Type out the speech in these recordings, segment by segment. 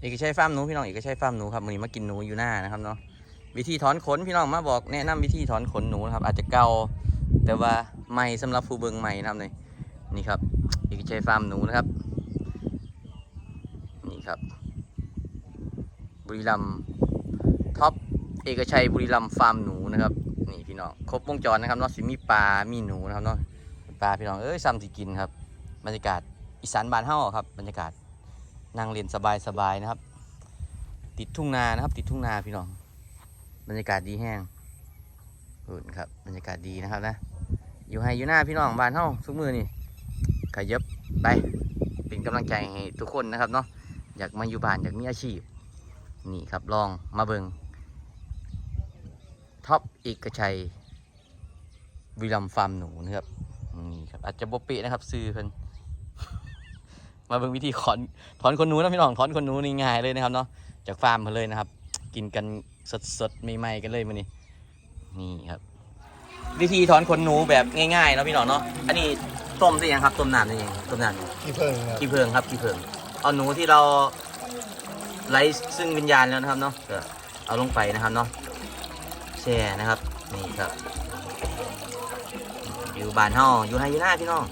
เอกชัยฟาร์มหนูพี่น้องเอกชัยฟาร์มหนูครับมือนี้มากินหนูอยู่หน้านะครับเนาะวิธีถอนขนพี่น้องมาบอกแนะนำวิธีถอนขนหนูนะครับ อาจจะเก่าแต่ว่าใหม่สำหรับผู้เบิงใหม่นะครับเลยนี่ครับเอกชัยฟาร์มหนูนะครับ นี่ครับ บุรีรัมย์ท็อปเอกชัยบุรีรัมย์ฟาร์มหนูนะครับนี่พี่น้องครบวงจรนะครับเนาะสิมีปลามีหนูนะครับเนาะปลาพี่น้องเอ้ยซ้ำสิกินครับ บรรยากาศอีสานบ้านเฮาครับบรรยากาศ นั่งเรียนสบายๆนะครับ ติดทุ่งนานะครับ ติดทุ่งนาพี่น้อง บรรยากาศดีแห้งอุ่นครับ บรรยากาศดีนะครับนะ อยู่ให้อยู่หน้าพี่น้องบ้านเฮาทุกมือนี่ขยับไปเป็นกำลังใจให้ทุกคนนะครับเนาะอยากมาอยู่บ้านอยากมีอาชีพ นี่ครับลองมาเบิงท็อปเอกชัยวิลัมย์ฟาร์มหนูนะครับนี่ครับอาจจะบบเปะนะครับซื้อเพิ่น มาเบิ่งวิธีถอนถอนคนหนูนะพี่น้องถอนคนหนูนี่ง่ายเลยนะครับเนาะจากฟาร์มมาเลยนะครับ กินกันสดๆใหม่ๆกันเลยมื้อนี้นี่ครับ วิธีถอนขนหนูแบบง่ายๆเนาะพี่น้องเนาะอันนี้ต้มได้ยังครับต้มน้ำได้ยังต้มน้ำยังที่เพิ่งครับขี้เพิงครับขี้เพิงเอาหนูที่เราไร้ซึ่งวิญญาณแล้วนะครับเนาะก็เอาลงไปนะครับเนาะแช่นะครับนี่ครับอยู่บ้านเฮาอยู่ไฮยีน่าพี่น้อง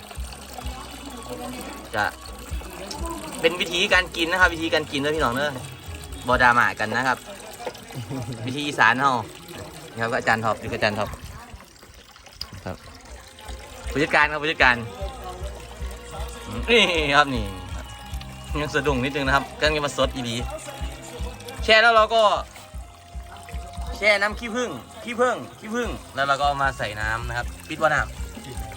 จะ เป็นวิธีการกินนะครับ วิธีการกินเด้อพี่น้องเด้อบอดามากันนะครับ วิธีอีสานเฮานี่ครับก็อาจารย์ท็อปนี่ก็อาจารย์ท็อปครับผู้จัดการครับผู้จัดการนี่ครับนี่ยังสะดุ้งนิดนึงนะครับกำลังมาสดอีดีแช่แล้วเราก็ แช่น้ำขี้ผึ้งขี้ผึ้งขี้ผึ้งแล้วเราก็เอามาใส่น้ำนะครับ ปิดว่าน้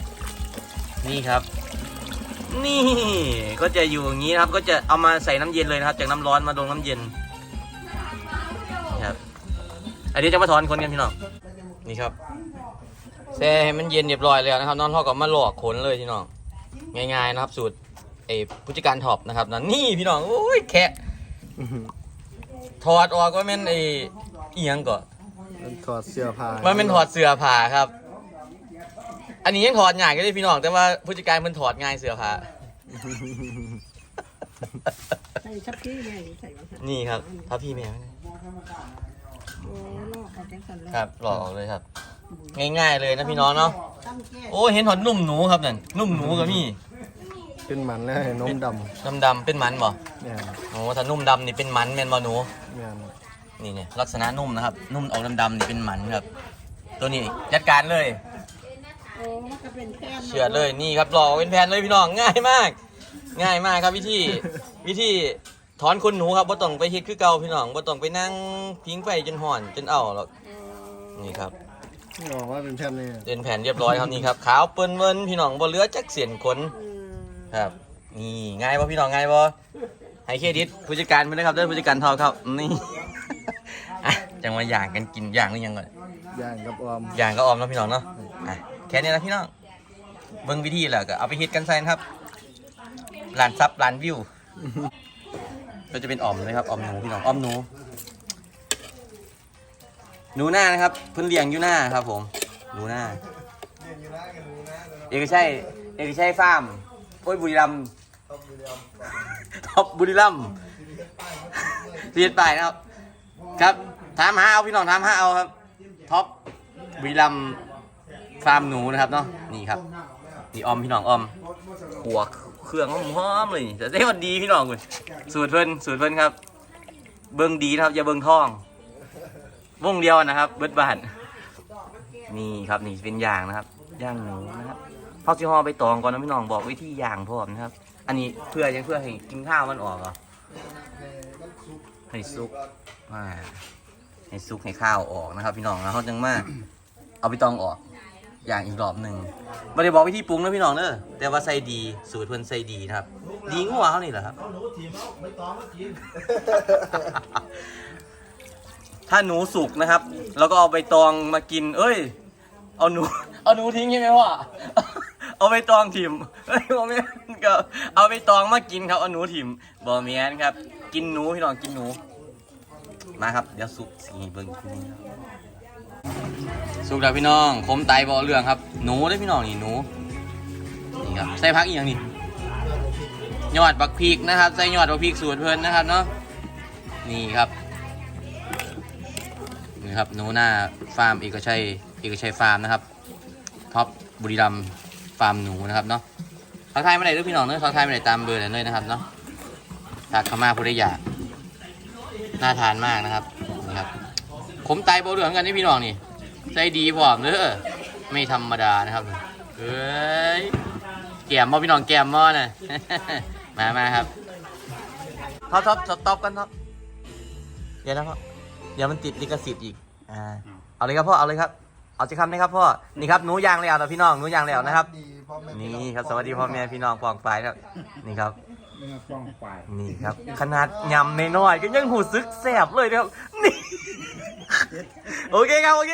ำนี่ครับ นี่ ก็จะอยู่อย่างนี้นะครับ ก็จะเอามาใส่น้ำเย็นเลยนะครับ จากน้ำร้อนมาลงน้ำเย็นครับอันนี้จะมาถอนคนกันพี่น้องนี่ครับแช่ให้มันเย็นเรียบร้อยแล้วนะครับน้องเขาก็มาหลอกขนเลยพี่น้องง่ายๆนะครับสูตรเออผู้จัดการท็อปนะครับนั่นนี่พี่น้องโอ้ยแคะถอดออกว่าแม่นไอเอียงก่อนมันถอดเสื้อผ้าว่าแม่นถอดเสื้อผ้าครับ อันนี้ยังถอดง่ายก็ได้พี่น้อง แต่ว่าผู้จัดการมันถอดง่ายเสื้อผ้าใส่ชับพี่ไงใส่มาค่ะนี่ครับพระพี่แม่โอ้ลอกเอาแกงสันแล้วครับหลอกออกเลยครับ ง่ายๆเลยนะพี่น้องเนาะตั้งแก้โอ้เห็นถอดนุ่มหนูครับนั่นนุ่มหนูกับมี่เป็นมันแล้วให้นมดดำๆเป็นมันบ่ำเนี่ยโอ้ถ้านุ่มดำนี่เป็นมันแม่นบ่หนู เนี่ยนี่เนี่ยลักษณะนุ่มนะครับ นุ่มออกดำๆนี่เป็นหมันครับ ตัวนี้จัดการเลยโอ้ มันก็เป็นแค่นเฉือดเลยนี่ครับหลอกเป็นแผ่นเลยพี่น้องง่ายมาก ง่ายมากครับวิธี วิธีถอนขนหนูครับบ่ต้องไปเฮ็ดคือเก่าพี่น้องบ่ต้องไปนั่งพิงไฟจนห่อนจนเอาหรอกนี่ครับบอกว่าเป็นแผ่นนี่เป็นแผ่นเรียบร้อยครับนี่ครับขาวเปิ้นเวินพี่น้องบ่เหลือจักเสียนขนอืมครับ นี่ง่ายบ่พี่น้องง่ายบ่ให้เครดิตผู้จัดการไปเลยครับเด้อผู้จัดการทอครับนี่อะจังมาย่างกันกินย่างหรือยังก่อนย่างกับออมอย่างก็ออมแล้วพี่น้องเนาะอะ แค่นี้นะพี่น้องเบิ่งวิธีแล้วก็เอาไปฮิตกันใส่นะครับล้านซับล้านวิวก็จะเป็นออมเลยครับออมหนูพี่น้องออมหนู หนูหน้านะครับเพิ่นเลี้ยงอยู่หน้าครับ ผม หนูหน้าเอกชัยเอกชัยฟาร์มโอ้ยบุรีรัมท็อปบุรีรัมเรียนไปนะครับ ครับถามหาเอาพี่น้องถามหาเอาครับท็อปบุรีรัม ฟาร์มหนูนะครับเนาะนี่ครับนี่ออมพี่น้องออมหัวเครื่องหอมเลยแต่ได้มันดีพี่น้องเลยสูตรเพิ่นสูตรเพิ่นครับ เบิ้งดีนะครับอย่าเบิ้งท่องวงเดียวนะครับ เบิดบานนี่ครับนี่เป็นอย่างนะครับย่างหนูนะครับเฮาสิห่อใบตองก่อนนะพี่น้องบอกวิธีย่างพร้อมนะครับ อันนี้เพื่อยังเพื่อให้กินข้าวมันออกเหรอให้สุกให้ซุกให้ข้าวออกนะครับ พี่น้องแล้วเขาจังมาเอาไปตองออก อย่างอีกรอบหนึ่งไม่ได้บอกวิธีปรุงนะพี่น้องเนอะแต่ว่าใส่ดีสูตรเพิ่นใส่ดีนะครับ ดีงัวเขานี่แหละครับ ถ้าหนูสุกนะครับ แล้วก็เอาใบตองมากิน เอ้ย เอาหนู เอาหนูทิ้งใช่ไหมพ่อเอาใบตองถิ่มเอ้ยบอแมนก็เอาใบตองมากินครับเอาหนูถิ่มบอแมนครับ กินหนูพี่น้องกินหนู มาครับ เดี๋ยวสุกสีเบิ้งกทีนึงครับ สุกแล้วพี่น้องคมไตบ่เรื่องครับ หนูได้พี่น้องนี่หนู นี่ครับ ใส่พักอีกอย่างนี่ยอดบักพริกนะครับ ใส่ยอดบักพริกสูตรเพิ่นนะครับเนาะ นี่ครับ นี่ครับหนูหน้าฟาร์มเอกชัยเอกชัยฟาร์มนะครับ ท็อปบุรีรัมฟาร์มหนูนะครับเนาะทักทายมาไหนด้วยพี่น้องเนอะทักทายมาไหนตามเบอร์เลยเลยนะครับเนาะทักข้ามาผู้ได้อยาก น่าทานมากนะครับ ผมไตโบเหลืองกันนี่พี่น้องนี่ใจดีพร้อมเด้อไม่ธรรมดานะครับเอ้ยแกมมอพี่น้องแกมมอน่ะมามาครับท็อปท็อปสต็อปกันท็อปเดี๋ยวนะพ่อเดี๋ยวมันติดลิขสิทธิ์อีกอ่าเอาเลยครับพ่อเอาเลยครับ เอาจะคำนะครับพ่อนี่ครับหนูยางแล้วนะพี่น้องหนูยางแล้วนะครับนี่ครับสวัสดีพ่อแม่พี่น้องปองปลายครับ นี่ครับเนื้อป้องไปนี่ครับ ขนาดยำน้อยๆก็ยังหูซึกแสบเลยนะครับนี่ โอเค